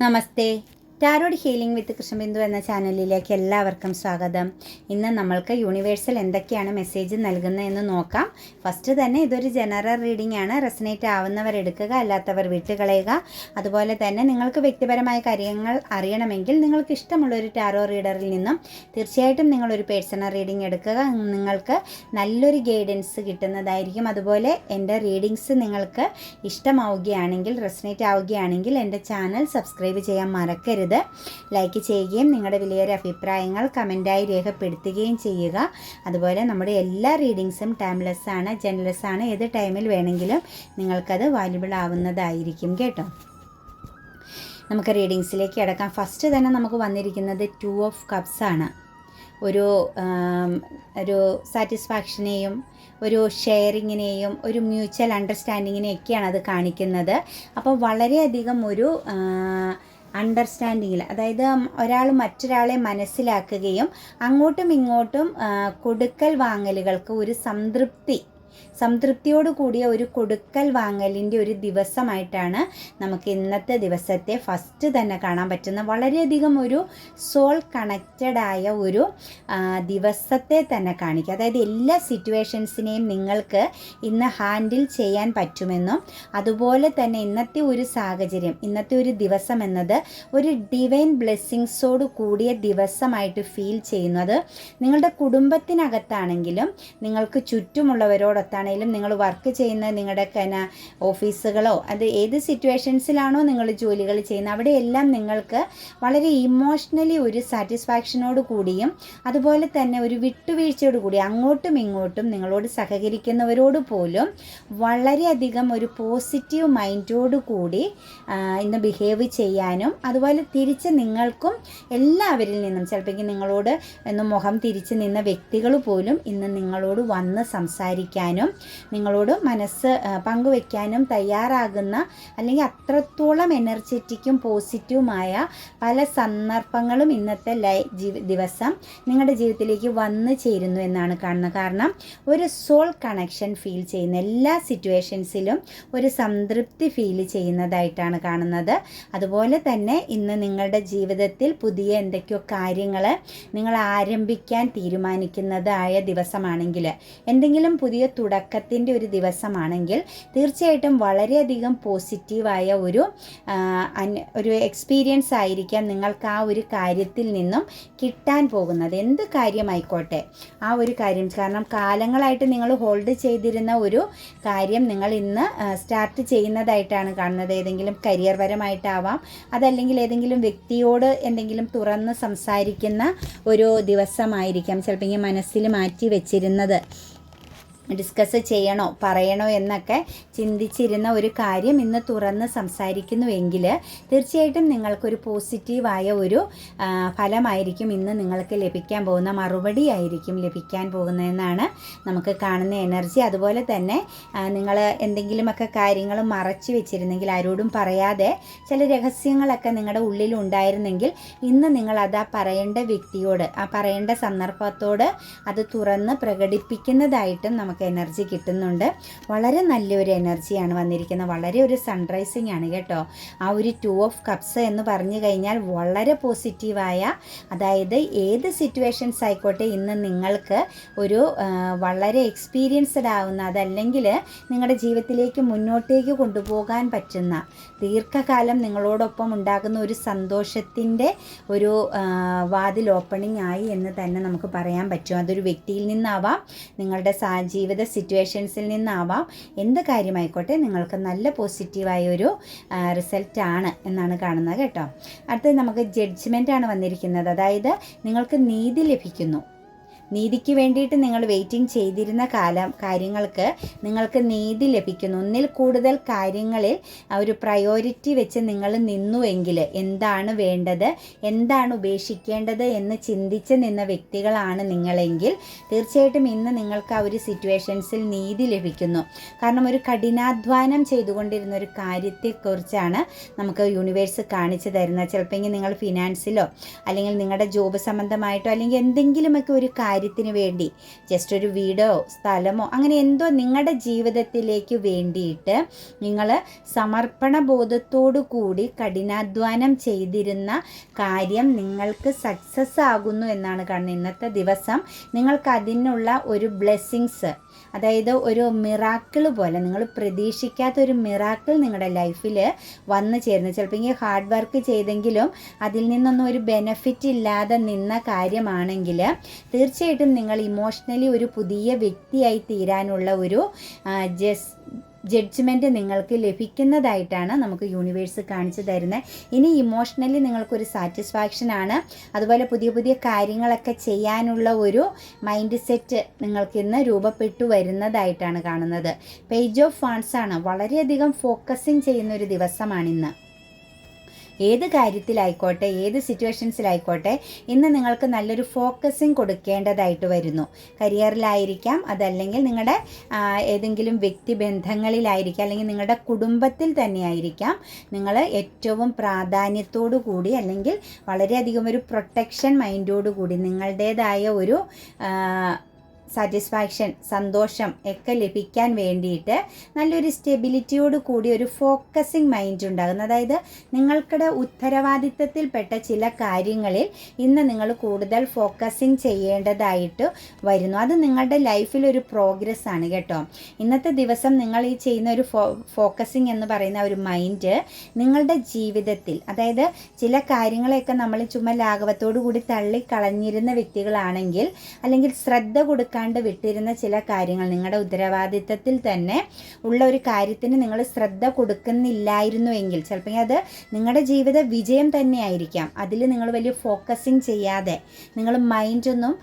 Namastê. Tarot healing വിത്ത് കൃഷ്ണബിന്ദു എന്ന ചാനലിലേക്ക് എല്ലാവർക്കും സ്വാഗതം. ഇന്ന് നമ്മൾക്ക് യൂണിവേഴ്സൽ എന്തൊക്കെയാണ് മെസ്സേജ് നൽകുന്നതെന്ന് നോക്കാം. ഫസ്റ്റ് തന്നെ ഇതൊരു ജനറൽ റീഡിംഗ് ആണ്. റെസനേറ്റ് ആവുന്നവർ എടുക്കുക അല്ലാത്തവർ വിട്ടുകളയുക. അതുപോലെ തന്നെ നിങ്ങൾക്ക് വ്യക്തിപരമായ കാര്യങ്ങൾ അറിയണമെങ്കിൽ നിങ്ങൾക്ക് ഇഷ്ടമുള്ള ഒരു ടാരോ റീഡറിൽ നിന്നും തീർച്ചയായിട്ടും നിങ്ങളൊരു പേഴ്സണൽ റീഡിംഗ് എടുക്കുക. നിങ്ങൾക്ക് നല്ലൊരു ഗൈഡൻസ് കിട്ടുന്നതായിരിക്കും. അതുപോലെ എന്റെ റീഡിങ്സ് നിങ്ങൾക്ക് ഇഷ്ടമാവുകയാണെങ്കിൽ റെസനേറ്റ് ആവുകയാണെങ്കിൽ എന്റെ ചാനൽ സബ്സ്ക്രൈബ് ചെയ്യാൻ മറക്കരുത്. ലൈക്ക് ചെയ്യുകയും നിങ്ങളുടെ വിലയേറെ അഭിപ്രായങ്ങൾ കമന്റായി രേഖപ്പെടുത്തുകയും ചെയ്യുക. അതുപോലെ നമ്മുടെ എല്ലാ റീഡിങ്സും ടൈംലെസ് ആണ് ജനലെസ് ആണ്. ഏത് ടൈമിൽ വേണമെങ്കിലും നിങ്ങൾക്കത് വാല്യുബിൾ ആവുന്നതായിരിക്കും കേട്ടോ. നമുക്ക് റീഡിങ്സിലേക്ക് കിടക്കാം. ഫസ്റ്റ് തന്നെ നമുക്ക് വന്നിരിക്കുന്നത് ടു ഓഫ് കപ്സ് ആണ്. ഒരു ഒരു സാറ്റിസ്ഫാക്ഷനെയും ഒരു ഷെയറിങ്ങിനെയും ഒരു മ്യൂച്വൽ അണ്ടർസ്റ്റാൻഡിങ്ങിനെയൊക്കെയാണ് അത് കാണിക്കുന്നത്. അപ്പോൾ വളരെയധികം ഒരു അണ്ടർസ്റ്റാൻഡിങ്ങിൽ അതായത് ഒരാൾ മറ്റൊരാളെ മനസ്സിലാക്കുകയും അങ്ങോട്ടും ഇങ്ങോട്ടും കൊടുക്കൽ വാങ്ങലുകൾക്ക് ഒരു സംതൃപ്തി സംതൃപ്തിയോട് കൂടിയ ഒരു കൊടുക്കൽ വാങ്ങലിന്റെ ഒരു ദിവസമായിട്ടാണ് നമുക്ക് ഇന്നത്തെ ദിവസത്തെ ഫസ്റ്റ് തന്നെ കാണാൻ പറ്റുന്ന വളരെയധികം ഒരു സോൾ കണക്റ്റഡ് ആയ ഒരു ദിവസത്തെ തന്നെ കാണിക്കുക. അതായത് എല്ലാ സിറ്റുവേഷൻസിനെയും നിങ്ങൾക്ക് ഇന്ന് ഹാൻഡിൽ ചെയ്യാൻ പറ്റുമെന്നും അതുപോലെ തന്നെ ഇന്നത്തെ ഒരു സാഹചര്യം ഇന്നത്തെ ഒരു ദിവസം എന്നത് ഒരു ഡിവൈൻ ബ്ലെസ്സിങ്സോട് കൂടിയ ദിവസമായിട്ട് ഫീൽ ചെയ്യുന്നത് നിങ്ങളുടെ കുടുംബത്തിനകത്താണെങ്കിലും നിങ്ങൾക്ക് ചുറ്റുമുള്ളവരോടൊത്താണെങ്കിലും നിങ്ങൾ വർക്ക് ചെയ്യുന്ന നിങ്ങളുടെ കന ഓഫീസുകളോ അത് ഏത് സിറ്റുവേഷൻസിലാണോ നിങ്ങൾ ജോലികൾ ചെയ്യുന്നത് അവിടെയെല്ലാം നിങ്ങൾക്ക് വളരെ ഇമോഷണലി ഒരു സാറ്റിസ്ഫാക്ഷനോട് കൂടിയും അതുപോലെ തന്നെ ഒരു വിട്ടുവീഴ്ചയോട് കൂടി അങ്ങോട്ടും ഇങ്ങോട്ടും നിങ്ങളോട് സഹകരിക്കുന്നവരോട് പോലും വളരെയധികം ഒരു പോസിറ്റീവ് മൈൻഡോട് കൂടി ഇന്ന് ബിഹേവ് ചെയ്യാനും അതുപോലെ തിരിച്ച് നിങ്ങൾക്കും എല്ലാവരിൽ നിന്നും ചിലപ്പോൾ നിങ്ങളോട് ഇന്ന് മുഖം തിരിച്ച് നിന്ന വ്യക്തികൾ പോലും ഇന്ന് നിങ്ങളോട് വന്ന് സംസാരിക്കാനും നിങ്ങളോട് മനസ്സ് പങ്കുവെക്കാനും തയ്യാറാകുന്ന അല്ലെങ്കിൽ അത്രത്തോളം എനർജറ്റിക്കും പോസിറ്റീവുമായ പല സന്ദർഭങ്ങളും ഇന്നത്തെ ലൈ ദിവസം നിങ്ങളുടെ ജീവിതത്തിലേക്ക് വന്നു ചേരുന്നു എന്നാണ് കാണുന്നത്. കാരണം ഒരു സോൾ കണക്ഷൻ ഫീൽ ചെയ്യുന്ന എല്ലാ സിറ്റുവേഷൻസിലും ഒരു സംതൃപ്തി ഫീൽ ചെയ്യുന്നതായിട്ടാണ് കാണുന്നത്. അതുപോലെ തന്നെ ഇന്ന് നിങ്ങളുടെ ജീവിതത്തിൽ പുതിയ എന്തൊക്കെയോ കാര്യങ്ങൾ നിങ്ങൾ ആരംഭിക്കാൻ തീരുമാനിക്കുന്നതായ ദിവസമാണെങ്കിൽ എന്തെങ്കിലും പുതിയ തുടക്കത്തിന്റെ ഒരു ദിവസമാണെങ്കിൽ തീർച്ചയായിട്ടും വളരെയധികം പോസിറ്റീവായ ഒരു ഒരു എക്സ്പീരിയൻസ് ആയിരിക്കാം നിങ്ങൾക്ക് ആ ഒരു കാര്യത്തിൽ നിന്നും കിട്ടാൻ പോകുന്നത്. എന്ത് കാര്യമായിക്കോട്ടെ? ആ ഒരു കാര്യം. കാരണം കാലങ്ങളായിട്ട് നിങ്ങൾ ഹോൾഡ് ചെയ്തിരുന്ന ഒരു കാര്യം നിങ്ങൾ ഇന്ന് സ്റ്റാർട്ട് ചെയ്യുന്നതായിട്ടാണ് കാണുന്നത്. ഏതെങ്കിലും കരിയർ പരമായിട്ടാവാം അതല്ലെങ്കിൽ ഏതെങ്കിലും വ്യക്തിയോട് എന്തെങ്കിലും തുറന്ന് സംസാരിക്കുന്ന ഒരു ദിവസമായിരിക്കാം ചിലപ്പോൾ ഈ മനസ്സിൽ മാറ്റി വെച്ചിരുന്നത്. ഡിസ്കസ് ചെയ്യണോ പറയണോ എന്നൊക്കെ ചിന്തിച്ചിരുന്ന ഒരു കാര്യം ഇന്ന് തുറന്ന് സംസാരിക്കുന്നുവെങ്കിൽ തീർച്ചയായിട്ടും നിങ്ങൾക്കൊരു പോസിറ്റീവായ ഒരു ഫലമായിരിക്കും ഇന്ന് നിങ്ങൾക്ക് ലഭിക്കാൻ പോകുന്ന മറുപടി ആയിരിക്കും ലഭിക്കാൻ പോകുന്നതെന്നാണ് നമുക്ക് കാണുന്ന എനർജി. അതുപോലെ തന്നെ നിങ്ങൾ എന്തെങ്കിലുമൊക്കെ കാര്യങ്ങൾ മറച്ചു വെച്ചിരുന്നെങ്കിൽ ആരോടും പറയാതെ ചില രഹസ്യങ്ങളൊക്കെ നിങ്ങളുടെ ഉള്ളിൽ ഉണ്ടായിരുന്നെങ്കിൽ ഇന്ന് നിങ്ങൾ അത് ആ പറയേണ്ട വ്യക്തിയോട് ആ പറയേണ്ട സന്ദർഭത്തോട് അത് തുറന്ന് പ്രകടിപ്പിക്കുന്നതായിട്ടും നമുക്ക് എനർജി കിട്ടുന്നുണ്ട്. വളരെ നല്ലൊരു എനർജിയാണ് വന്നിരിക്കുന്നത്. വളരെ ഒരു സൺറൈസിങ് ആണ് കേട്ടോ. ആ ഒരു ടു ഓഫ് കപ്സ് എന്ന് പറഞ്ഞു കഴിഞ്ഞാൽ വളരെ പോസിറ്റീവായ അതായത് ഏത് സിറ്റുവേഷൻസ് ആയിക്കോട്ടെ ഇന്ന് നിങ്ങൾക്ക് ഒരു വളരെ എക്സ്പീരിയൻസ്ഡ് ആവുന്ന അതല്ലെങ്കിൽ നിങ്ങളുടെ ജീവിതത്തിലേക്ക് മുന്നോട്ടേക്ക് കൊണ്ടുപോകാൻ പറ്റുന്ന ദീർഘകാലം നിങ്ങളോടൊപ്പം ഉണ്ടാകുന്ന ഒരു സന്തോഷത്തിന്റെ ഒരു വാതിൽ ഓപ്പണിംഗ് ആയി എന്ന് തന്നെ നമുക്ക് പറയാൻ പറ്റും. അതൊരു വ്യക്തിയിൽ നിന്നാവാം നിങ്ങളുടെ സാ ജീവിത സിറ്റുവേഷൻസിൽ നിന്നാവാം. എന്ത് കാര്യമായിക്കോട്ടെ നിങ്ങൾക്ക് നല്ല പോസിറ്റീവായ ഒരു റിസൾട്ടാണ് എന്നാണ് കാണുന്നത് കേട്ടോ. അടുത്തത് നമുക്ക് ജഡ്ജ്മെന്റ് ആണ് വന്നിരിക്കുന്നത്. അതായത് നിങ്ങൾക്ക് നീതി ലഭിക്കുന്നു. നീതിക്ക് വേണ്ടിയിട്ട് നിങ്ങൾ വെയിറ്റിംഗ് ചെയ്തിരുന്ന കാലം കാര്യങ്ങൾക്ക് നിങ്ങൾക്ക് നീതി ലഭിക്കുന്നു. ഒന്നിൽ കൂടുതൽ കാര്യങ്ങളിൽ ഒരു പ്രയോറിറ്റി വെച്ച് നിങ്ങൾ നിന്നുവെങ്കിൽ എന്താണ് വേണ്ടത് എന്താണ് ഉപേക്ഷിക്കേണ്ടത് എന്ന് ചിന്തിച്ച് നിന്ന വ്യക്തികളാണ് നിങ്ങളെങ്കിൽ തീർച്ചയായിട്ടും ഇന്ന് നിങ്ങൾക്ക് ആ ഒരു സിറ്റുവേഷൻസിൽ നീതി ലഭിക്കുന്നു. കാരണം ഒരു കഠിനാധ്വാനം ചെയ്തുകൊണ്ടിരുന്ന ഒരു കാര്യത്തെക്കുറിച്ചാണ് നമുക്ക് യൂണിവേഴ്സ് കാണിച്ചു തരുന്നത്. ചിലപ്പോൾ നിങ്ങൾ ഫിനാൻസിലോ അല്ലെങ്കിൽ നിങ്ങളുടെ ജോബ് സംബന്ധമായിട്ടോ അല്ലെങ്കിൽ എന്തെങ്കിലുമൊക്കെ ഒരു കാര്യത്തിന് വേണ്ടി ജസ്റ്റ് ഒരു വീടോ സ്ഥലമോ അങ്ങനെ എന്തോ നിങ്ങളുടെ ജീവിതത്തിലേക്ക് വേണ്ടിയിട്ട് നിങ്ങൾ സമർപ്പണ ബോധത്തോടു കൂടി കഠിനാധ്വാനം ചെയ്തിരുന്ന കാര്യം നിങ്ങൾക്ക് സക്സസ് ആകുന്നു എന്നാണ് കാണുന്നത്. ഇന്നത്തെ ദിവസം നിങ്ങൾക്ക് അതിനുള്ള ഒരു ബ്ലെസ്സിങ്സ് അതായത് ഒരു മിറാക്കിൾ പോലെ നിങ്ങൾ പ്രതീക്ഷിക്കാത്ത ഒരു മിറാക്കിൾ നിങ്ങളുടെ ലൈഫിൽ വന്നു ചേരുന്നു. ചിലപ്പോൾ ഇങ്ങനെ ഹാർഡ് വർക്ക് ചെയ്തെങ്കിലും അതിൽ നിന്നൊന്നും ഒരു ബെനഫിറ്റ് ഇല്ലാതെ നിന്ന കാര്യമാണെങ്കിൽ തീർച്ചയായിട്ടും നിങ്ങൾ ഇമോഷണലി ഒരു പുതിയ വ്യക്തിയായി തീരാനുള്ള ഒരു ജസ് ജഡ്ജ്മെന്റ് നിങ്ങൾക്ക് ലഭിക്കുന്നതായിട്ടാണ് നമുക്ക് യൂണിവേഴ്സ് കാണിച്ചു തരുന്നത് ഇനി ഇമോഷണലി നിങ്ങൾക്കൊരു സാറ്റിസ്ഫാക്ഷൻ ആണ്. അതുപോലെ പുതിയ പുതിയ കാര്യങ്ങളൊക്കെ ചെയ്യാനുള്ള ഒരു മൈൻഡ് സെറ്റ് നിങ്ങൾക്ക് ഇന്ന് രൂപപ്പെട്ടു വരുന്നതായിട്ടാണ് കാണുന്നത്. പേജ് ഓഫ് ഫാൻസ് ആണ്. വളരെയധികം ഫോക്കസിങ് ചെയ്യുന്ന ഒരു ദിവസമാണിന്ന് ഏത് കാര്യത്തിലായിക്കോട്ടെ ഏത് സിറ്റുവേഷൻസിലായിക്കോട്ടെ ഇന്ന് നിങ്ങൾക്ക് നല്ലൊരു ഫോക്കസിങ് കൊടുക്കേണ്ടതായിട്ട് വരുന്നു. കരിയറിലായിരിക്കാം അതല്ലെങ്കിൽ നിങ്ങളുടെ ഏതെങ്കിലും വ്യക്തിബന്ധങ്ങളിലായിരിക്കാം അല്ലെങ്കിൽ നിങ്ങളുടെ കുടുംബത്തിൽ തന്നെയായിരിക്കാം. നിങ്ങൾ ഏറ്റവും പ്രാധാന്യത്തോടു കൂടി അല്ലെങ്കിൽ വളരെയധികം ഒരു പ്രൊട്ടക്ഷൻ മൈൻഡോടു കൂടി നിങ്ങളുടേതായ ഒരു സാറ്റിസ്ഫാക്ഷൻ സന്തോഷം ഒക്കെ ലഭിക്കാൻ വേണ്ടിയിട്ട് നല്ലൊരു സ്റ്റെബിലിറ്റിയോട് കൂടി ഒരു ഫോക്കസിങ് മൈൻഡ് ഉണ്ടാകുന്ന. അതായത് നിങ്ങൾക്കിടെ ഉത്തരവാദിത്തത്തിൽപ്പെട്ട ചില കാര്യങ്ങളിൽ ഇന്ന് നിങ്ങൾ കൂടുതൽ ഫോക്കസിങ് ചെയ്യേണ്ടതായിട്ട് വരുന്നു. അത് നിങ്ങളുടെ ലൈഫിൽ ഒരു പ്രോഗ്രസ് ആണ് കേട്ടോ. ഇന്നത്തെ ദിവസം നിങ്ങൾ ഈ ചെയ്യുന്ന ഒരു ഫോ ഫോക്കസിങ് എന്ന് പറയുന്ന ഒരു മൈൻഡ് നിങ്ങളുടെ ജീവിതത്തിൽ അതായത് ചില കാര്യങ്ങളെയൊക്കെ നമ്മൾ ചുമ്മാ ലാഘവത്തോടു കൂടി തള്ളിക്കളഞ്ഞിരുന്ന വ്യക്തികളാണെങ്കിൽ അല്ലെങ്കിൽ ശ്രദ്ധ കൊടുക്കാൻ ചെയ്യാണ്ട് വിട്ടിരുന്ന ചില കാര്യങ്ങൾ നിങ്ങളുടെ ഉത്തരവാദിത്തത്തിൽ തന്നെ ഉള്ള ഒരു കാര്യത്തിന് നിങ്ങൾ ശ്രദ്ധ കൊടുക്കുന്നില്ലായിരുന്നുവെങ്കിൽ ചിലപ്പോൾ അത് നിങ്ങളുടെ ജീവിത വിജയം തന്നെയായിരിക്കാം അതിൽ നിങ്ങൾ വലിയ ഫോക്കസിങ് ചെയ്യാതെ നിങ്ങൾ മൈൻഡൊന്നും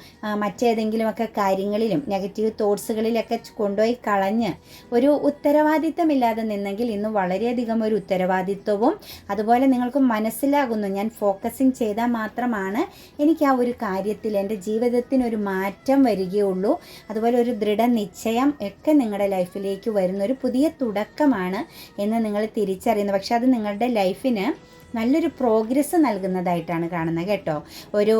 മറ്റേതെങ്കിലുമൊക്കെ കാര്യങ്ങളിലും നെഗറ്റീവ് തോട്ട്സുകളിലൊക്കെ കൊണ്ടുപോയി കളഞ്ഞ് ഒരു ഉത്തരവാദിത്തമില്ലാതെ നിന്നെങ്കിൽ ഇന്ന് വളരെയധികം ഒരു ഉത്തരവാദിത്വവും അതുപോലെ നിങ്ങൾക്ക് മനസ്സിലാകുന്നു ഞാൻ ഫോക്കസിങ് ചെയ്താൽ മാത്രമാണ് എനിക്ക് ആ ഒരു കാര്യത്തിൽ എന്റെ ജീവിതത്തിനൊരു മാറ്റം വരികയുള്ളൂ. അതുപോലെ ഒരു ദൃഢനിശ്ചയം ഒക്കെ നിങ്ങളുടെ ലൈഫിലേക്ക് വരുന്ന ഒരു പുതിയ തുടക്കമാണ് എന്ന് നിങ്ങൾ തിരിച്ചറിയുന്നു. പക്ഷേ അത് നിങ്ങളുടെ ലൈഫിന് നല്ലൊരു പ്രോഗ്രസ് നൽകുന്നതായിട്ടാണ് കാണുന്നത് കേട്ടോ. ഒരു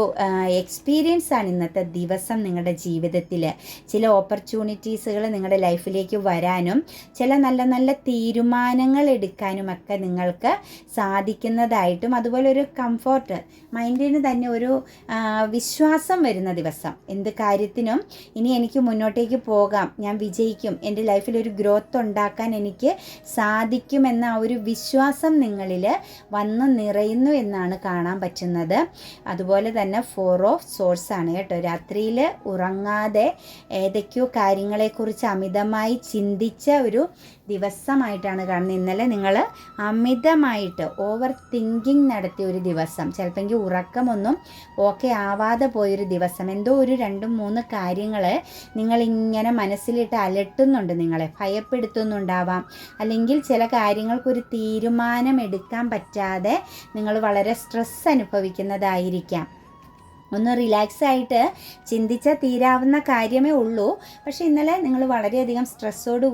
എക്സ്പീരിയൻസ് ആണ് ഇന്നത്തെ ദിവസം നിങ്ങളുടെ ജീവിതത്തിൽ ചില ഓപ്പർച്യൂണിറ്റീസുകൾ നിങ്ങളുടെ ലൈഫിലേക്ക് വരാനും ചില നല്ല നല്ല തീരുമാനങ്ങൾ എടുക്കാനും ഒക്കെ നിങ്ങൾക്ക് സാധിക്കുന്നതായിട്ടും അതുപോലെ ഒരു കംഫോർട്ട് മൈൻഡിന് തന്നെ ഒരു വിശ്വാസം വരുന്ന ദിവസം. എന്ത് കാര്യത്തിനും ഇനി എനിക്ക് മുന്നോട്ടേക്ക് പോകാം ഞാൻ വിജയിക്കും എന്റെ ലൈഫിൽ ഒരു ഗ്രോത്ത് ഉണ്ടാക്കാൻ എനിക്ക് സാധിക്കുമെന്ന ആ ഒരു വിശ്വാസം നിങ്ങളിൽ വന്ന് തുറന്ന് നിറയുന്നു എന്നാണ് കാണാൻ പറ്റുന്നത്. അതുപോലെ തന്നെ ഫോർ ഓഫ് സോഴ്സ് ആണ് കേട്ടോ. രാത്രിയിൽ ഉറങ്ങാതെ ഏതൊക്കെയോ കാര്യങ്ങളെക്കുറിച്ച് അമിതമായി ചിന്തിച്ച ഒരു ദിവസമായിട്ടാണ് കാണുന്നത്. ഇന്നലെ നിങ്ങൾ അമിതമായിട്ട് ഓവർ തിങ്കിങ് നടത്തിയ ഒരു ദിവസം ചിലപ്പോൾ ഉറക്കമൊന്നും ഓക്കെ ആവാതെ പോയൊരു ദിവസം എന്തോ ഒരു രണ്ടും മൂന്ന് കാര്യങ്ങൾ നിങ്ങളിങ്ങനെ മനസ്സിലിട്ട് അലട്ടുന്നുണ്ട് നിങ്ങളെ. ഭയപ്പെടുത്തുന്നുണ്ടാവാം. അല്ലെങ്കിൽ ചില കാര്യങ്ങൾക്കൊരു തീരുമാനം എടുക്കാൻ പറ്റാതെ നിങ്ങൾ വളരെ സ്ട്രെസ് അനുഭവിക്കുന്നതായിരിക്കാം. ഒന്ന് റിലാക്സ് ആയിട്ട് ചിന്തിച്ചാൽ തീരാവുന്ന കാര്യമേ ഉള്ളൂ. പക്ഷേ ഇന്നലെ നിങ്ങൾ വളരെയധികം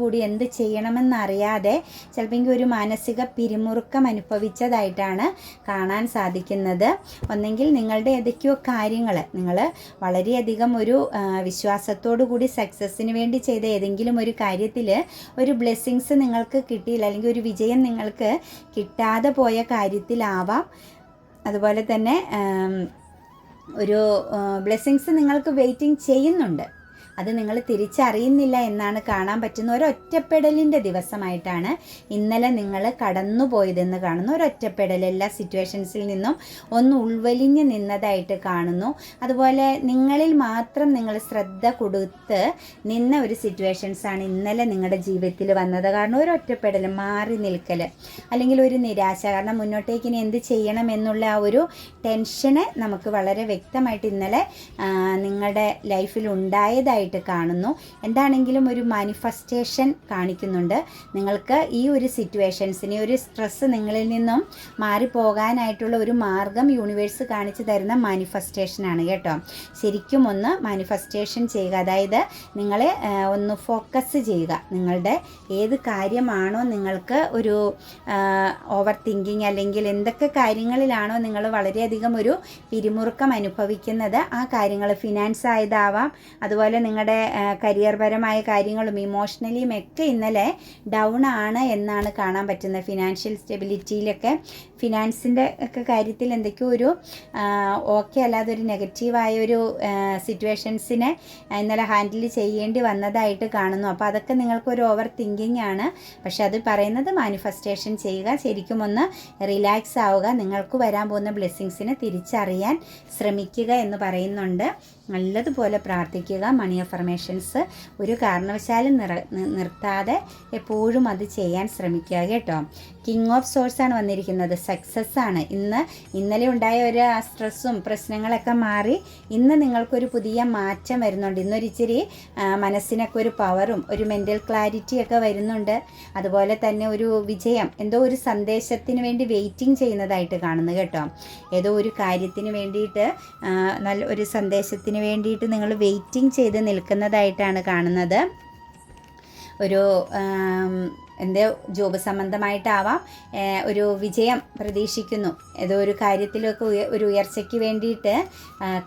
കൂടി എന്ത് ചെയ്യണമെന്നറിയാതെ ചിലപ്പോൾ ഒരു മാനസിക പിരിമുറുക്കം അനുഭവിച്ചതായിട്ടാണ് കാണാൻ സാധിക്കുന്നത്. ഒന്നെങ്കിൽ നിങ്ങളുടെ ഏതൊക്കെയോ കാര്യങ്ങൾ നിങ്ങൾ വളരെയധികം ഒരു വിശ്വാസത്തോടു കൂടി സക്സസ്സിന് വേണ്ടി ചെയ്ത ഏതെങ്കിലും ഒരു കാര്യത്തിൽ ഒരു ബ്ലെസ്സിങ്സ് നിങ്ങൾക്ക് കിട്ടിയില്ല അല്ലെങ്കിൽ ഒരു വിജയം നിങ്ങൾക്ക് കിട്ടാതെ പോയ കാര്യത്തിലാവാം. അതുപോലെ തന്നെ ഒരു ബ്ലെസ്സിങ്സ് നിങ്ങൾക്ക് വെയിറ്റിംഗ് ചെയ്യുന്നുണ്ട്. അത് നിങ്ങൾ തിരിച്ചറിയുന്നില്ല എന്നാണ് കാണാൻ പറ്റുന്ന ഒരു ഒരൊറ്റപ്പെടലിന്റെ ദിവസമായിട്ടാണ് ഇന്നലെ നിങ്ങൾ കടന്നുപോയതെന്ന് കാണുന്നു. ഒരൊറ്റപ്പെടൽ എല്ലാ സിറ്റുവേഷൻസിൽ നിന്നും ഒന്ന് ഉൾവലിഞ്ഞ് നിന്നതായിട്ട് കാണുന്നു. അതുപോലെ നിങ്ങളിൽ മാത്രം നിങ്ങൾ ശ്രദ്ധ കൊടുത്ത് നിന്ന ഒരു സിറ്റുവേഷൻസാണ് ഇന്നലെ നിങ്ങളുടെ ജീവിതത്തിൽ വന്നത്. കാരണം ഒരു ഒറ്റപ്പെടൽ മാറി നിൽക്കൽ അല്ലെങ്കിൽ ഒരു നിരാശ. കാരണം മുന്നോട്ടേക്ക് ഇനി എന്ത് ചെയ്യണം എന്നുള്ള ആ ഒരു ടെൻഷന് നമുക്ക് വളരെ വ്യക്തമായിട്ട് ഇന്നലെ നിങ്ങളുടെ ലൈഫിൽ ഉണ്ടായതായിട്ട് വരുന്നതായിട്ട് കാണുന്നു. എന്താണെങ്കിലും ഒരു മാനിഫെസ്റ്റേഷൻ കാണിക്കുന്നുണ്ട്. നിങ്ങൾക്ക് ഈ ഒരു സിറ്റുവേഷൻസിനെ ഒരു സ്ട്രെസ്സ് നിങ്ങളിൽ നിന്നും മാറിപ്പോകാനായിട്ടുള്ള ഒരു മാർഗം യൂണിവേഴ്സ് കാണിച്ചു തരുന്ന മാനിഫെസ്റ്റേഷനാണ് കേട്ടോ. ശരിക്കും ഒന്ന് മാനിഫെസ്റ്റേഷൻ ചെയ്യുക. അതായത് നിങ്ങളെ ഒന്ന് ഫോക്കസ് ചെയ്യുക. നിങ്ങളുടെ ഏത് കാര്യമാണോ നിങ്ങൾക്ക് ഒരു ഓവർ തിങ്കിങ് അല്ലെങ്കിൽ എന്തൊക്കെ കാര്യങ്ങളിലാണോ നിങ്ങൾ വളരെയധികം ഒരു പിരിമുറുക്കം അനുഭവിക്കുന്നത് ആ കാര്യങ്ങൾ ഫിനാൻസ് ആയതാവാം. അതുപോലെ നിങ്ങളുടെ കരിയർ പരമായ കാര്യങ്ങളും ഇമോഷണലിയും ഒക്കെ ഇന്നലെ ഡൗൺ ആണ് എന്നാണ് കാണാൻ പറ്റുന്നത്. ഫിനാൻഷ്യൽ സ്റ്റെബിലിറ്റിയിലൊക്കെ ഫിനാൻസിന്റെ ഒക്കെ കാര്യത്തിൽ എന്തൊക്കെയോ ഒരു ഓക്കെ അല്ലാതെ ഒരു നെഗറ്റീവായ ഒരു സിറ്റുവേഷൻസിനെ ഇന്നലെ ഹാൻഡിൽ ചെയ്യേണ്ടി വന്നതായിട്ട് കാണുന്നു. അപ്പോൾ അതൊക്കെ നിങ്ങൾക്കൊരു ഓവർ തിങ്കിങ് ആണ്. പക്ഷെ അത് പറയുന്നത് മാനിഫെസ്റ്റേഷൻ ചെയ്യുക ശരിക്കും ഒന്ന് റിലാക്സ് ആവുക നിങ്ങൾക്ക് വരാൻ പോകുന്ന ബ്ലെസ്സിങ്സിനെ തിരിച്ചറിയാൻ ശ്രമിക്കുക എന്ന് പറയുന്നുണ്ട്. നല്ലതുപോലെ പ്രാർത്ഥിക്കുക. മണി അഫർമേഷൻസ് ഒരു കാരണവശാലും നിറ നിർത്താതെ എപ്പോഴും അത് ചെയ്യാൻ ശ്രമിക്കുക കേട്ടോ. കിങ് ഓഫ് സോഴ്സ് ആണ് വന്നിരിക്കുന്നത്. സക്സസ് ആണ്. ഇന്ന് ഇന്നലെ ഉണ്ടായ ഒരു സ്ട്രെസ്സും പ്രശ്നങ്ങളൊക്കെ മാറി ഇന്ന് നിങ്ങൾക്കൊരു പുതിയ മാറ്റം വരുന്നുണ്ട്. ഇന്നൊരിച്ചിരി മനസ്സിനൊക്കെ ഒരു പവറും ഒരു മെന്റൽ ക്ലാരിറ്റിയൊക്കെ വരുന്നുണ്ട്. അതുപോലെ തന്നെ ഒരു വിജയം എന്തോ ഒരു സന്ദേശത്തിന് വേണ്ടി വെയിറ്റിംഗ് ചെയ്യുന്നതായിട്ട് കാണുന്നു കേട്ടോ. ഏതോ ഒരു കാര്യത്തിന് വേണ്ടിയിട്ട് നല്ല ഒരു സന്ദേശത്തിന് വേണ്ടിയിട്ട് നിങ്ങൾ വെയിറ്റിംഗ് ചെയ്ത് നിൽക്കുന്നതായിട്ടാണ് കാണുന്നത്. ഒരു എന്തോ ജോബ് സംബന്ധമായിട്ടാവാം ഒരു വിജയം പ്രതീക്ഷിക്കുന്നു. ഏതോ ഒരു കാര്യത്തിലൊക്കെ ഒരു ഉയർച്ചയ്ക്ക് വേണ്ടിയിട്ട്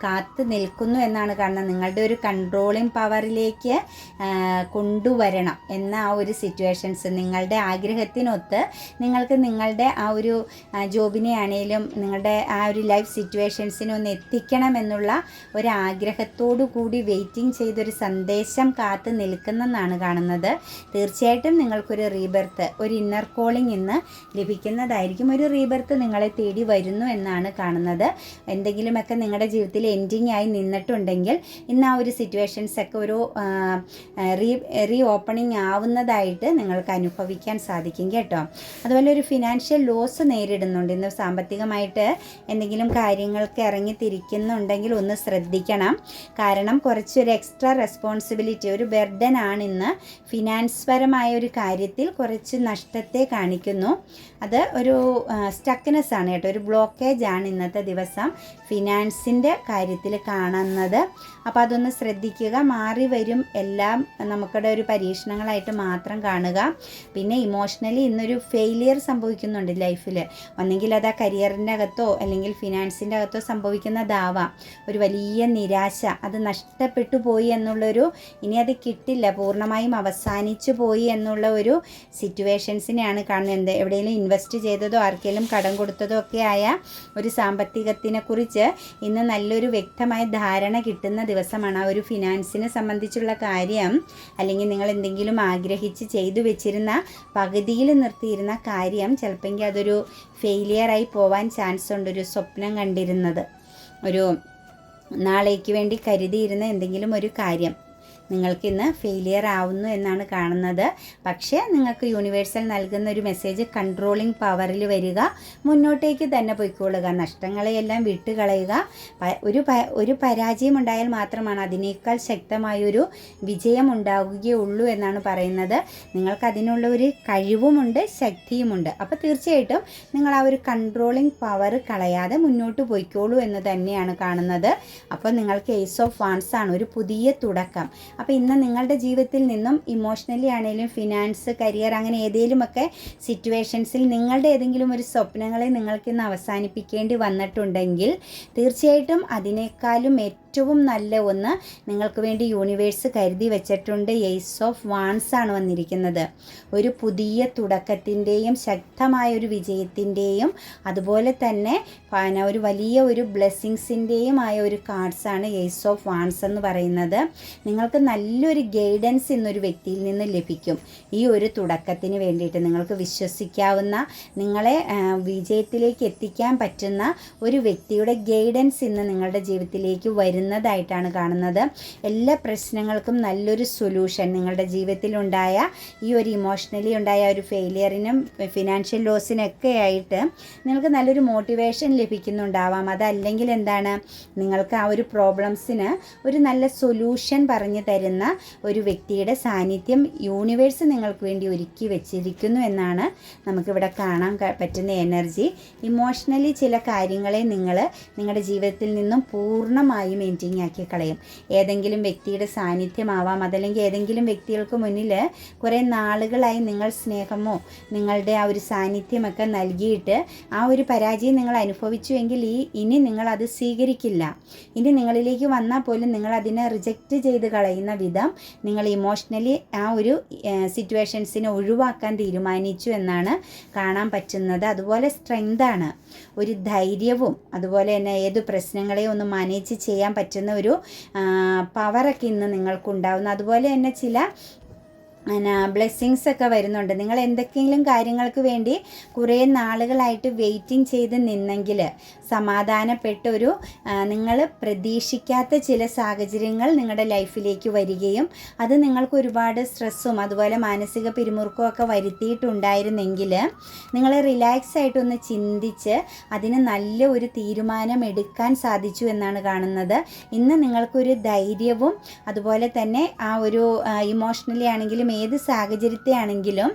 കാത്ത് നിൽക്കുന്നു എന്നാണ് കാണുന്നത്. നിങ്ങളുടെ ഒരു കൺട്രോളിങ് പവറിലേക്ക് കൊണ്ടുവരണം എന്ന ആ ഒരു സിറ്റുവേഷൻസ് നിങ്ങളുടെ ആഗ്രഹത്തിനൊത്ത് നിങ്ങൾക്ക് നിങ്ങളുടെ ആ ഒരു ജോബിനെ ആണെങ്കിലും നിങ്ങളുടെ ആ ഒരു ലൈഫ് സിറ്റുവേഷൻസിനൊന്ന് എത്തിക്കണം എന്നുള്ള ഒരു ആഗ്രഹത്തോടു കൂടി വെയിറ്റിംഗ് ചെയ്തൊരു സന്ദേശം കാത്ത് നിൽക്കുന്നെന്നാണ് കാണുന്നത്. തീർച്ചയായിട്ടും നിങ്ങൾക്കൊരു റീബർത്ത് ഒരു ഇന്നർ കോളിംഗ് ഇന്ന് ലഭിക്കുന്നതായിരിക്കും. ഒരു റീബർത്ത് നിങ്ങളെ തേടി വരുന്നു എന്നാണ് കാണുന്നത്. എന്തെങ്കിലുമൊക്കെ നിങ്ങളുടെ ജീവിതത്തിൽ എൻഡിങ് ആയി നിന്നിട്ടുണ്ടെങ്കിൽ ഇന്ന് ആ ഒരു സിറ്റുവേഷൻസ് ഒക്കെ ഒരു റീ റീ ഓപ്പണിംഗ് ആവുന്നതായിട്ട് നിങ്ങൾക്ക് അനുഭവിക്കാൻ സാധിക്കും കേട്ടോ. അതുപോലെ ഒരു ഫിനാൻഷ്യൽ ലോസ് നേരിടുന്നുണ്ട്. ഇന്ന് സാമ്പത്തികമായിട്ട് എന്തെങ്കിലും കാര്യങ്ങൾക്ക് ഇറങ്ങി തിരിക്കുന്നുണ്ടെങ്കിൽ ഒന്ന് ശ്രദ്ധിക്കണം. കാരണം കുറച്ചൊരു എക്സ്ട്രാ റെസ്പോൺസിബിലിറ്റി ഒരു ബെർഡൻ ആണ് ഇന്ന് ഫിനാൻസ് പരമായ ഒരു കാര്യത്തിൽ കുറച്ച് നഷ്ടത്തെ കാണിക്കുന്നു. അത് ഒരു സ്റ്റക്നെസ് ആണ് കേട്ടോ. ഒരു ബ്ലോക്കേജ് ആണ് ഇന്നത്തെ ദിവസം ഫിനാൻസിന്റെ കാര്യത്തിൽ കാണുന്നത്. അപ്പോൾ അതൊന്ന് ശ്രദ്ധിക്കുക. മാറി വരും എല്ലാം നമുക്കിടെ ഒരു പരീക്ഷണങ്ങളായിട്ട് മാത്രം കാണുക. പിന്നെ ഇമോഷണലി ഇന്നൊരു ഫെയിലിയർ സംഭവിക്കുന്നുണ്ട് ലൈഫിൽ ഒന്നെങ്കിൽ അത് ആ കരിയറിന്റെ അകത്തോ അല്ലെങ്കിൽ ഫിനാൻസിന്റെ അകത്തോ സംഭവിക്കുന്നതാവാം. ഒരു വലിയ നിരാശ. അത് നഷ്ടപ്പെട്ടു പോയി എന്നുള്ളൊരു ഇനി അത് കിട്ടില്ല. പൂർണമായും അവസാനിച്ചു പോയി എന്നുള്ള ഒരു സിറ്റുവേഷൻസിനെയാണ് കാണുന്നത്. എവിടെയെങ്കിലും ഇൻവെസ്റ്റ് ചെയ്തതോ ആർക്കെങ്കിലും കടം കൊടുത്തതോ ഒക്കെ ആയ ഒരു സാമ്പത്തികത്തിനെ കുറിച്ച് ഇന്ന് നല്ലൊരു വ്യക്തമായ ധാരണ കിട്ടുന്ന ദിവസമാണ് ആ ഒരു ഫിനാൻസിനെ സംബന്ധിച്ചുള്ള കാര്യം. അല്ലെങ്കിൽ നിങ്ങൾ എന്തെങ്കിലും ആഗ്രഹിച്ച് ചെയ്തു വെച്ചിരുന്ന പകുതിയിൽ നിർത്തിയിരുന്ന കാര്യം ചിലപ്പോൾ അതൊരു ഫെയിലിയറായി പോവാൻ ചാൻസ് ഉണ്ട്. ഒരു സ്വപ്നം കണ്ടിരുന്നത്. ഒരു നാളേക്ക് വേണ്ടി കരുതിയിരുന്ന എന്തെങ്കിലും ഒരു കാര്യം. നിങ്ങൾക്ക് ഇന്ന് ഫെയിലിയർ ആവുന്നു എന്നാണ് കാണുന്നത്. പക്ഷേ നിങ്ങൾക്ക് യൂണിവേഴ്സൽ നൽകുന്ന ഒരു മെസ്സേജ് കൺട്രോളിംഗ് പവറിൽ വരിക മുന്നോട്ടേക്ക് തന്നെ പൊയ്ക്കൊള്ളുക നഷ്ടങ്ങളെയെല്ലാം വിട്ടുകളയുക ഒരു ഒരു പരാജയം ഉണ്ടായാൽ മാത്രമാണ് അതിനേക്കാൾ ശക്തമായൊരു വിജയം ഉണ്ടാവുകയുള്ളൂ എന്നാണ് പറയുന്നത്. നിങ്ങൾക്ക് അതിനുള്ള ഒരു കഴിവുമുണ്ട് ശക്തിയുമുണ്ട്. അപ്പോൾ തീർച്ചയായിട്ടും നിങ്ങൾ ആ ഒരു കൺട്രോളിംഗ് പവർ കളയാതെ മുന്നോട്ട് പോയിക്കോളൂ എന്ന് തന്നെയാണ് കാണുന്നത്. അപ്പോൾ നിങ്ങൾക്ക് ഏസ് ഓഫ് വാൺസ് ആണ് ഒരു പുതിയ തുടക്കം. അപ്പോൾ ഇന്ന് നിങ്ങളുടെ ജീവിതത്തിൽ നിന്നും ഇമോഷണലി ആണെങ്കിലും ഫിനാൻസ് കരിയർ അങ്ങനെ ഏതെങ്കിലുമൊക്കെ സിറ്റുവേഷൻസിൽ നിങ്ങളുടെ ഏതെങ്കിലും ഒരു സ്വപ്നങ്ങളെ നിങ്ങൾക്ക് ഇന്ന് അവസാനിപ്പിക്കേണ്ടി വന്നിട്ടുണ്ടെങ്കിൽ തീർച്ചയായിട്ടും അതിനേക്കാളും ഏറ്റവും നല്ല ഒന്ന് നിങ്ങൾക്ക് വേണ്ടി യൂണിവേഴ്സ് കരുതി വെച്ചിട്ടുണ്ട് എയ്സ് ഓഫ് വാൺസ് ആണ് വന്നിരിക്കുന്നത്. ഒരു പുതിയ തുടക്കത്തിന്റെയും ശക്തമായ ഒരു വിജയത്തിന്റെയും അതുപോലെ തന്നെ ഒരു വലിയ ഒരു ബ്ലെസ്സിങ്സിന്റെയും ആയ ഒരു കാർഡ്സ് ആണ് എയ്സ് ഓഫ് വാൺസ് എന്ന് പറയുന്നത്. നിങ്ങൾക്ക് നല്ലൊരു ഗൈഡൻസ് ഇന്നൊരു വ്യക്തിയിൽ നിന്ന് ലഭിക്കും. ഈ ഒരു തുടക്കത്തിന് വേണ്ടിയിട്ട് നിങ്ങൾക്ക് വിശ്വസിക്കാവുന്ന നിങ്ങളെ വിജയത്തിലേക്ക് എത്തിക്കാൻ പറ്റുന്ന ഒരു വ്യക്തിയുടെ ഗൈഡൻസ് ഇന്ന് നിങ്ങളുടെ ജീവിതത്തിലേക്ക് വരുന്ന വരുന്നതായിട്ടാണ് കാണുന്നത്. എല്ലാ പ്രശ്നങ്ങൾക്കും നല്ലൊരു സൊല്യൂഷൻ നിങ്ങളുടെ ജീവിതത്തിലുണ്ടായ ഈ ഒരു ഇമോഷണലി ഉണ്ടായ ഒരു ഫെയിലിയറിനും ഫിനാൻഷ്യൽ ലോസിനൊക്കെ ആയിട്ട് നിങ്ങൾക്ക് നല്ലൊരു മോട്ടിവേഷൻ ലഭിക്കുന്നുണ്ടാവാം. അതല്ലെങ്കിൽ എന്താണ്? നിങ്ങൾക്ക് ആ ഒരു പ്രോബ്ലംസിന് ഒരു നല്ല സൊല്യൂഷൻ പറഞ്ഞു തരുന്ന ഒരു വ്യക്തിയുടെ സാന്നിധ്യം യൂണിവേഴ്സ് നിങ്ങൾക്ക് വേണ്ടി ഒരുക്കി വെച്ചിരിക്കുന്നു എന്നാണ് നമുക്കിവിടെ കാണാൻ പറ്റുന്ന എനർജി ഇമോഷണലി ചില കാര്യങ്ങളെ നിങ്ങൾ നിങ്ങളുടെ ജീവിതത്തിൽ നിന്നും പൂർണമായും എൻഡിങ് ആക്കി കളയും. ഏതെങ്കിലും വ്യക്തിയുടെ സാന്നിധ്യമാവാം. അതല്ലെങ്കിൽ ഏതെങ്കിലും വ്യക്തികൾക്ക് മുന്നിൽ കുറേ നാളുകളായി നിങ്ങൾ സ്നേഹമോ നിങ്ങളുടെ ആ ഒരു സാന്നിധ്യമൊക്കെ നൽകിയിട്ട് ആ ഒരു പരാജയം നിങ്ങൾ അനുഭവിച്ചുവെങ്കിൽ ഈ ഇനി നിങ്ങളത് സ്വീകരിക്കില്ല. ഇനി നിങ്ങളിലേക്ക് വന്നാൽ പോലും നിങ്ങൾ അതിനെ റിജക്റ്റ് ചെയ്ത് കളയുന്ന വിധം നിങ്ങൾ ഇമോഷണലി ആ ഒരു സിറ്റുവേഷൻസിനെ ഒഴിവാക്കാൻ തീരുമാനിച്ചു എന്നാണ് കാണാൻ പറ്റുന്നത്. അതുപോലെ സ്ട്രെങ്താണ് ഒരു ധൈര്യവും അതുപോലെ തന്നെ ഏത് പ്രശ്നങ്ങളെയും ഒന്ന് മാനേജ് ചെയ്യാൻ പറ്റുന്ന ഒരു പവറൊക്കെ ഇന്ന് നിങ്ങൾക്കുണ്ടാവുന്നു. അതുപോലെ തന്നെ ചില പിന്നെ ബ്ലെസ്സിങ്സ് ഒക്കെ വരുന്നുണ്ട്. നിങ്ങൾ എന്തൊക്കെയെങ്കിലും കാര്യങ്ങൾക്ക് വേണ്ടി കുറേ നാളുകളായിട്ട് വെയിറ്റിംഗ് ചെയ്ത് നിന്നെങ്കിൽ സമാധാനപ്പെട്ട ഒരു നിങ്ങൾ പ്രതീക്ഷിക്കാത്ത ചില സാഹചര്യങ്ങൾ നിങ്ങളുടെ ലൈഫിലേക്ക് വരികയും അത് നിങ്ങൾക്ക് ഒരുപാട് സ്ട്രെസ്സും അതുപോലെ മാനസിക പിരിമുറുക്കവും ഒക്കെ വരുത്തിയിട്ടുണ്ടായിരുന്നെങ്കിൽ നിങ്ങൾ റിലാക്സ് ആയിട്ടൊന്ന് ചിന്തിച്ച് അതിന് നല്ല ഒരു തീരുമാനം എടുക്കാൻ സാധിച്ചു എന്നാണ് കാണുന്നത്. ഇന്ന് നിങ്ങൾക്കൊരു ധൈര്യവും അതുപോലെ തന്നെ ആ ഒരു ഇമോഷണലി ആണെങ്കിലും ഏത് സാഹചര്യത്തെ ആണെങ്കിലും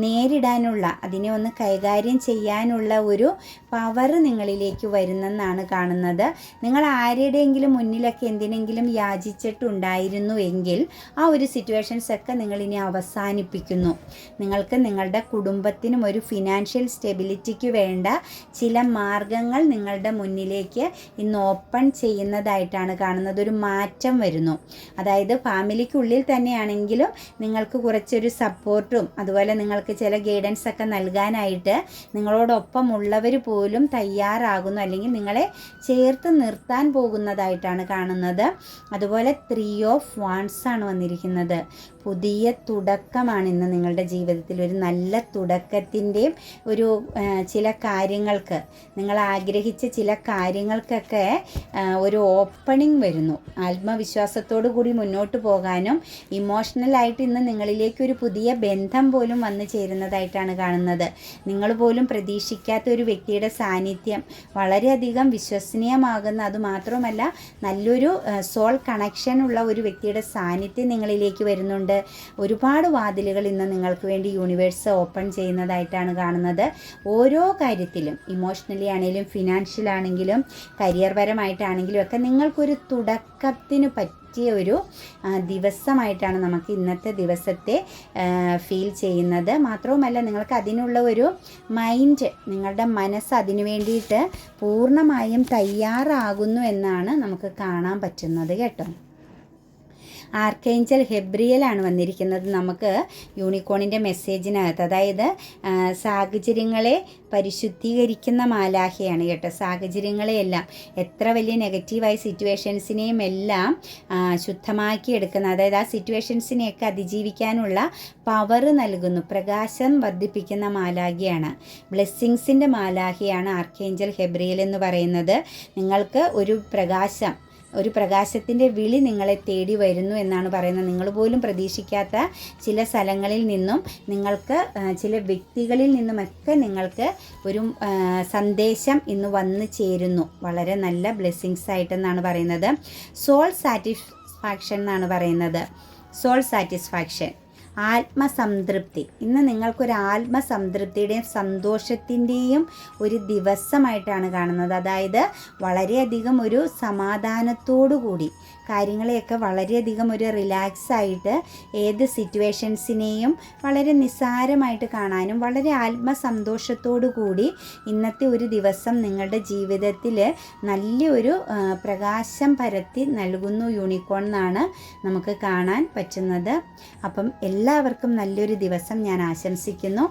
നേരിടാനുള്ള അതിനെ ഒന്ന് കൈകാര്യം ചെയ്യാനുള്ള ഒരു പവർ നിങ്ങളിലേക്ക് വരുന്നെന്നാണ് കാണുന്നത്. നിങ്ങൾ ആരുടെയെങ്കിലും മുന്നിലൊക്കെ എന്തിനെങ്കിലും യാചിച്ചിട്ടുണ്ടായിരുന്നു എങ്കിൽ ആ ഒരു സിറ്റുവേഷൻസ് ഒക്കെ നിങ്ങൾ ഇനി അവസാനിപ്പിക്കുന്നു. നിങ്ങൾക്ക് നിങ്ങളുടെ കുടുംബത്തിനും ഒരു ഫിനാൻഷ്യൽ സ്റ്റെബിലിറ്റിക്ക് വേണ്ട ചില മാർഗങ്ങൾ നിങ്ങളുടെ മുന്നിലേക്ക് ഇന്ന് ഓപ്പൺ ചെയ്യുന്നതായിട്ടാണ് കാണുന്നത്. ഒരു മാറ്റം വരുന്നു. അതായത് ഫാമിലിക്കുള്ളിൽ തന്നെയാണെങ്കിലും നിങ്ങൾക്ക് കുറച്ചൊരു സപ്പോർട്ടും അതുപോലെ നിങ്ങൾക്ക് ചില ഗൈഡൻസ് ഒക്കെ നൽകാനായിട്ട് നിങ്ങളോടൊപ്പം ഉള്ളവർ പോലും തയ്യാറാകുന്നു അല്ലെങ്കിൽ നിങ്ങളെ ചേർത്ത് നിർത്താൻ പോകുന്നതായിട്ടാണ് കാണുന്നത്. അതുപോലെ ത്രീ ഓഫ് വാൺസ് ആണ് വന്നിരിക്കുന്നത്. പുതിയ തുടക്കമാണ് ഇന്ന് നിങ്ങളുടെ ജീവിതത്തിൽ. ഒരു നല്ല തുടക്കത്തിന്റെയും ഒരു ചില കാര്യങ്ങൾക്ക് നിങ്ങൾ ആഗ്രഹിച്ച ചില കാര്യങ്ങൾക്കൊക്കെ ഒരു ഓപ്പണിംഗ് വരുന്നു. ആത്മവിശ്വാസത്തോടു കൂടി മുന്നോട്ട് പോകാനും ഇമോഷണലായിട്ട് ഇന്ന് നിങ്ങളിലേക്ക് ഒരു പുതിയ ബന്ധം പോലും വന്നു ചേരുന്നതായിട്ടാണ് കാണുന്നത്. നിങ്ങൾ പോലും പ്രതീക്ഷിക്കാത്ത ഒരു വ്യക്തിയുടെ സാന്നിധ്യം വളരെയധികം വിശ്വസനീയമാകുന്ന അതുമാത്രമല്ല നല്ലൊരു സോൾ കണക്ഷൻ ഉള്ള ഒരു വ്യക്തിയുടെ സാന്നിധ്യം നിങ്ങളിലേക്ക് വരുന്നുണ്ട്. ഒരുപാട് വാതിലുകൾ ഇന്ന് നിങ്ങൾക്ക് വേണ്ടി യൂണിവേഴ്സ് ഓപ്പൺ ചെയ്യുന്നതായിട്ടാണ് കാണുന്നത്. ഓരോ കാര്യത്തിലും ഇമോഷണലി ആണെങ്കിലും ഫിനാൻഷ്യൽ ആണെങ്കിലും കരിയർ പരമായിട്ടാണെങ്കിലും ഒക്കെ നിങ്ങൾക്കൊരു തുടക്കത്തിന് പറ്റിയ ഒരു ദിവസമായിട്ടാണ് നമുക്ക് ഇന്നത്തെ ദിവസത്തെ ഫീൽ ചെയ്യുന്നത്. മാത്രവുമല്ല നിങ്ങൾക്ക് അതിനുള്ള ഒരു മൈൻഡ് നിങ്ങളുടെ മനസ്സ് അതിനു വേണ്ടിയിട്ട് പൂർണമായും തയ്യാറാകുന്നു എന്നാണ് നമുക്ക് കാണാൻ പറ്റുന്നത് കേട്ടോ. ആർക്കേഞ്ചൽ ഹെബ്രിയലാണ് വന്നിരിക്കുന്നത്. നമുക്ക് യൂണിക്കോണിന്റെ മെസ്സേജിനകത്ത് അതായത് സാഹചര്യങ്ങളെ പരിശുദ്ധീകരിക്കുന്ന മാലാഖയാണ് കേട്ടോ. സാഹചര്യങ്ങളെയെല്ലാം എത്ര വലിയ നെഗറ്റീവായ സിറ്റുവേഷൻസിനെയും എല്ലാം ശുദ്ധമാക്കി എടുക്കുന്ന അതായത് ആ സിറ്റുവേഷൻസിനെയൊക്കെ അതിജീവിക്കാനുള്ള പവർ നൽകുന്നു പ്രകാശം വർദ്ധിപ്പിക്കുന്ന മാലാഖയാണ്. ബ്ലെസ്സിങ്സിന്റെ മാലാഖയാണ് ആർക്കേഞ്ചൽ ഹെബ്രിയൽ എന്ന് പറയുന്നത്. നിങ്ങൾക്ക് ഒരു പ്രകാശം ഒരു പ്രകാശത്തിന്റെ വിളി നിങ്ങളെ തേടി വരുന്നു എന്നാണ് പറയുന്നത്. നിങ്ങൾ പോലും പ്രതീക്ഷിക്കാത്ത ചില സ്ഥലങ്ങളിൽ നിന്നും നിങ്ങൾക്ക് ചില വ്യക്തികളിൽ നിന്നുമൊക്കെ നിങ്ങൾക്ക് ഒരു സന്ദേശം ഇന്ന് വന്നു ചേരുന്നു. വളരെ നല്ല ബ്ലെസ്സിങ്സ് ആയിട്ടെന്നാണ് പറയുന്നത്. സോൾ സാറ്റിസ്ഫാക്ഷൻ എന്നാണ് പറയുന്നത്. Soul satisfaction. ആത്മസംതൃപ്തി. ഇന്ന് നിങ്ങൾക്കൊരു ആത്മസംതൃപ്തിയുടെയും സന്തോഷത്തിന്റെയും ഒരു ദിവസമായിട്ടാണ് കാണുന്നത്. അതായത് വളരെയധികം ഒരു സമാധാനത്തോടു കൂടി കാര്യങ്ങളെയൊക്കെ വളരെയധികം ഒരു റിലാക്സ് ആയിട്ട് ഏത് സിറ്റുവേഷൻസിനെയും വളരെ നിസ്സാരമായിട്ട് കാണാനും വളരെ ആത്മസന്തോഷത്തോടു കൂടി ഇന്നത്തെ ഒരു ദിവസം നിങ്ങളുടെ ജീവിതത്തിൽ നല്ലൊരു പ്രകാശം പരത്തി നൽകുന്നു യൂണിക്കോൺ എന്നാണ് നമുക്ക് കാണാൻ പറ്റുന്നത്. അപ്പം എല്ലാവർക്കും നല്ലൊരു ദിവസം ഞാൻ ആശംസിക്കുന്നു.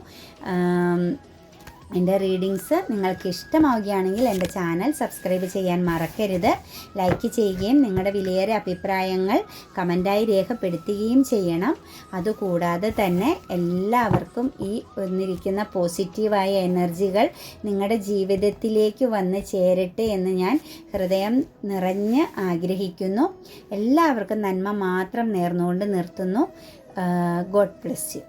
എന്റെ റീഡിങ്സ് നിങ്ങൾക്ക് ഇഷ്ടമാവുകയാണെങ്കിൽ എന്റെ ചാനൽ സബ്സ്ക്രൈബ് ചെയ്യാൻ മറക്കരുത്. ലൈക്ക് ചെയ്യുകയും നിങ്ങളുടെ വിലയേറെ അഭിപ്രായങ്ങൾ കമന്റായി രേഖപ്പെടുത്തുകയും ചെയ്യണം. അതുകൂടാതെ തന്നെ എല്ലാവർക്കും ഈ വന്നിരിക്കുന്ന പോസിറ്റീവായ എനർജികൾ നിങ്ങളുടെ ജീവിതത്തിലേക്ക് വന്ന് ചേരട്ടെ എന്ന് ഞാൻ ഹൃദയം നിറഞ്ഞ് ആഗ്രഹിക്കുന്നു. എല്ലാവർക്കും നന്മ മാത്രം നേർന്നുകൊണ്ട് നിർത്തുന്നു. God bless you.